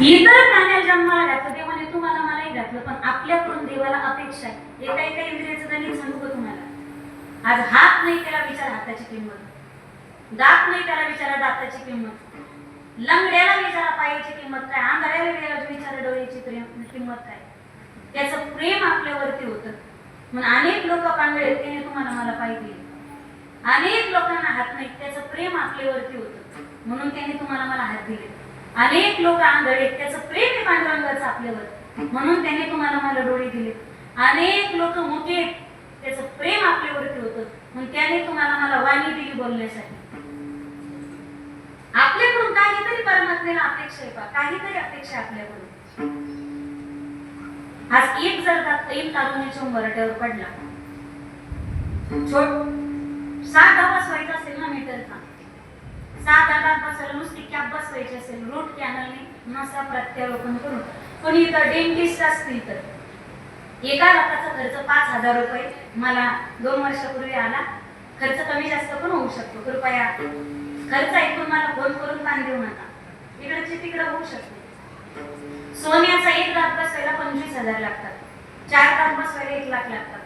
इतर प्राण्याला जन्माला घातलं देवाने तुम्हाला मलाही घातलं पण आपल्याकडून देवाला अपेक्षा आहे. एका एका इंद्रियाचं गणित सांगू का तुम्हाला? आज हात नाही त्याला विचार हाताची किंमत. दात नाही त्याला विचारा दाताची किंमत. लंगड्याला विचारा पायाची किंमत काय आंधळ्याला वेळेला विचारा डोळ्याची प्रेम किंमत काय. त्याचं प्रेम आपल्यावरती होतं. म्हणून अनेक लोक पांगळे त्याने तुम्हाला मला पाय दिले अनेक लोकांना हात नाही त्याचं प्रेम आपल्यावरती होतं. म्हणून त्यांनी तुम्हाला मला हात दिले. अनेक लोक आंधळे आहेत, त्याचं प्रेम आहे पांडुरंगाचं आपल्यावर. म्हणून त्याने तुम्हाला मला डोळे दिले. अनेक लोक मोठे आहेत, त्याचं प्रेम आपल्यावरती होतं म्हणून त्याने तुम्हाला मला वाणी दिली बोलण्यासाठी. आपल्याकडून काहीतरी परमात्म्याला अपेक्षा आहे का काहीतरी अपेक्षा आपल्याकडून. आज एक जर का एक तारुण्याच्या मराठ्यावर पडला छोट सात डबा बसवायचा असेल सात आठ बसायला नुसती कॅप बसवायची असेल रूट कॅनलने नसा प्रत्यारोपण करून. कोणी इथं डेंटिस्ट असतील तर. एका लाखाचा खर्च पाच हजार रुपये मला दोन वर्षापूर्वी आला. खर्च कमी जास्त पण होऊ शकतो. कृपया खर्च ऐकून मला फोन करून ताण देऊ नका. इकडचे तिकडं होऊ शकते. सोन्याचा एक दात बसवायला पंचवीस हजार लागतात. चार दात बसवायला एक लाख लागतात.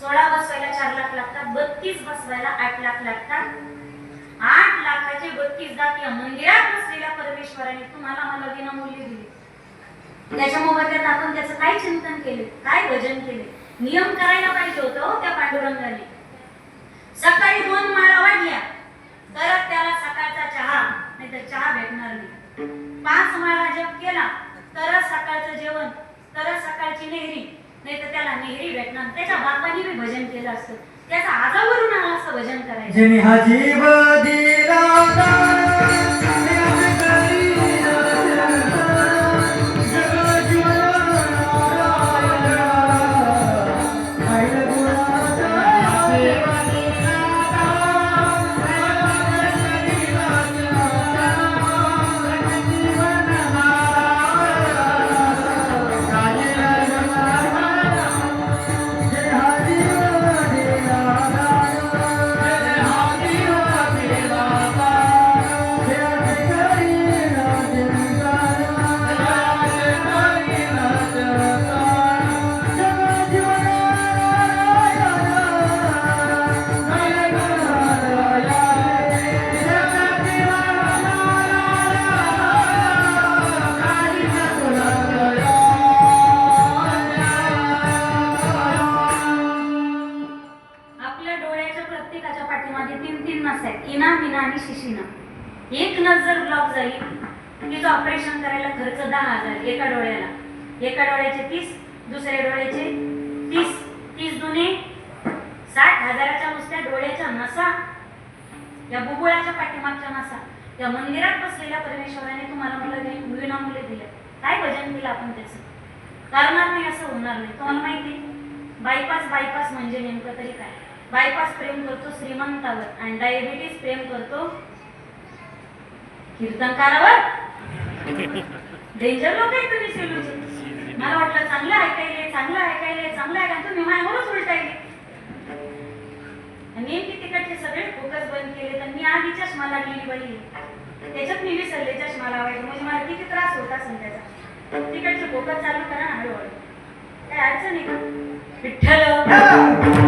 सोळा बसवायला चार लाख लागतात. बत्तीस बसवायला आठ लाख लागतात. आठ बत्तीस दात मंदिरात बसलेल्या परमेश्वराने तुम्हाला मला विनामूल्य दिले. त्याच्या मोबदल्यात आपण त्याचं काय चिंतन केले काय भजन केले? नियम करायला पाहिजे होतं हो त्या पांडुरंगाने. सकाळी दोन माळा वाढल्या तरच त्याला सकाळचा चहा नाही तर चहा भेटणार नाही. पाच माळा जप केला तरच सकाळचं जेवण तरच सकाळची नेहरी नाही तर त्याला नेहरी भेटणार त्याच्या बापाने बी भजन केलं असतं. त्याचा आजावरून आला असं भजन करायचं. Thank you. आणि शिशिना. एक नस जर ब्लॉक झाली. तिचं ऑपरेशन करायला खर्च दहा हजार एका डोळ्याला. एका डोळ्याचे तीस दुसऱ्या डोळ्याचे तीस. तीस दुने साठ हजाराच्या नुसत्या डोळ्याच्या नसा. या बुबुळाच्या पाठीमागच्या नसा. या मंदिरात बसलेल्या परमेश्वराने तुम्हाला मला विनामूल्य दिलं. काय भजन दिलं आपण त्याचं? करणार नाही असं होणार नाही. तुम्हाला माहिती बायपास बायपास म्हणजे नेमकं तरी काय? बायपास प्रेम करतो श्रीमंतावर. आणि डायबिटीस प्रेम करतो कीर्तनकारावर. डेंजर लोक आहेत तुम्ही सेलूचे मला वाटलं चांगलं ऐकायले चांगलं ऐकायले चांगलं ऐका तुम्ही माझ्यावरच उलटायले. आणि नेमकी तिकडचे सगळे फोकस बंद केले. तर मी आधी चष्मा लागलेली बाई. त्याच्यात मी विसरले चष्मा लावायचे म्हणजे मला किती त्रास होता संध्याचा तिकडचे फोकस चालू करा ना हळूहळू. काय अडचण आहे का? विठ्ठल!